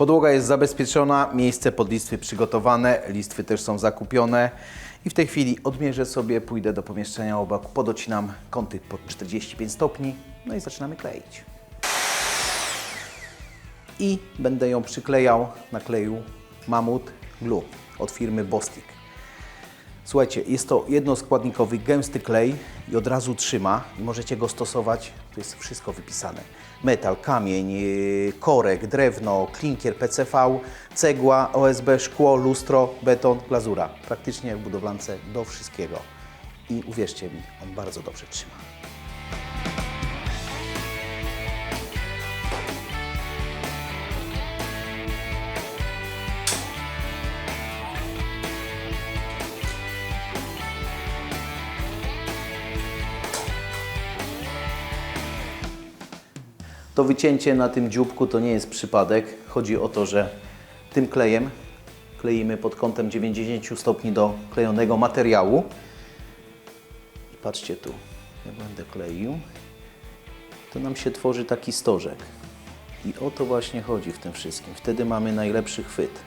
Podłoga jest zabezpieczona, miejsce pod listwy przygotowane, listwy też są zakupione. I w tej chwili odmierzę sobie, pójdę do pomieszczenia obok, podocinam kąty pod 45 stopni, no i zaczynamy kleić. I będę ją przyklejał na kleju Mamut Glue od firmy Bostik. Słuchajcie, jest to jednoskładnikowy, gęsty klej i od razu trzyma możecie go stosować, tu jest wszystko wypisane. Metal, kamień, yy, korek, drewno, klinkier, PCV, cegła, OSB, szkło, lustro, beton, glazura. Praktycznie w budowlance do wszystkiego. I uwierzcie mi, on bardzo dobrze trzyma. To wycięcie na tym dzióbku to nie jest przypadek. Chodzi o to, że tym klejem kleimy pod kątem 90 stopni do klejonego materiału. I patrzcie tu, ja będę kleił, to nam się tworzy taki stożek. I o to właśnie chodzi w tym wszystkim. Wtedy mamy najlepszy chwyt.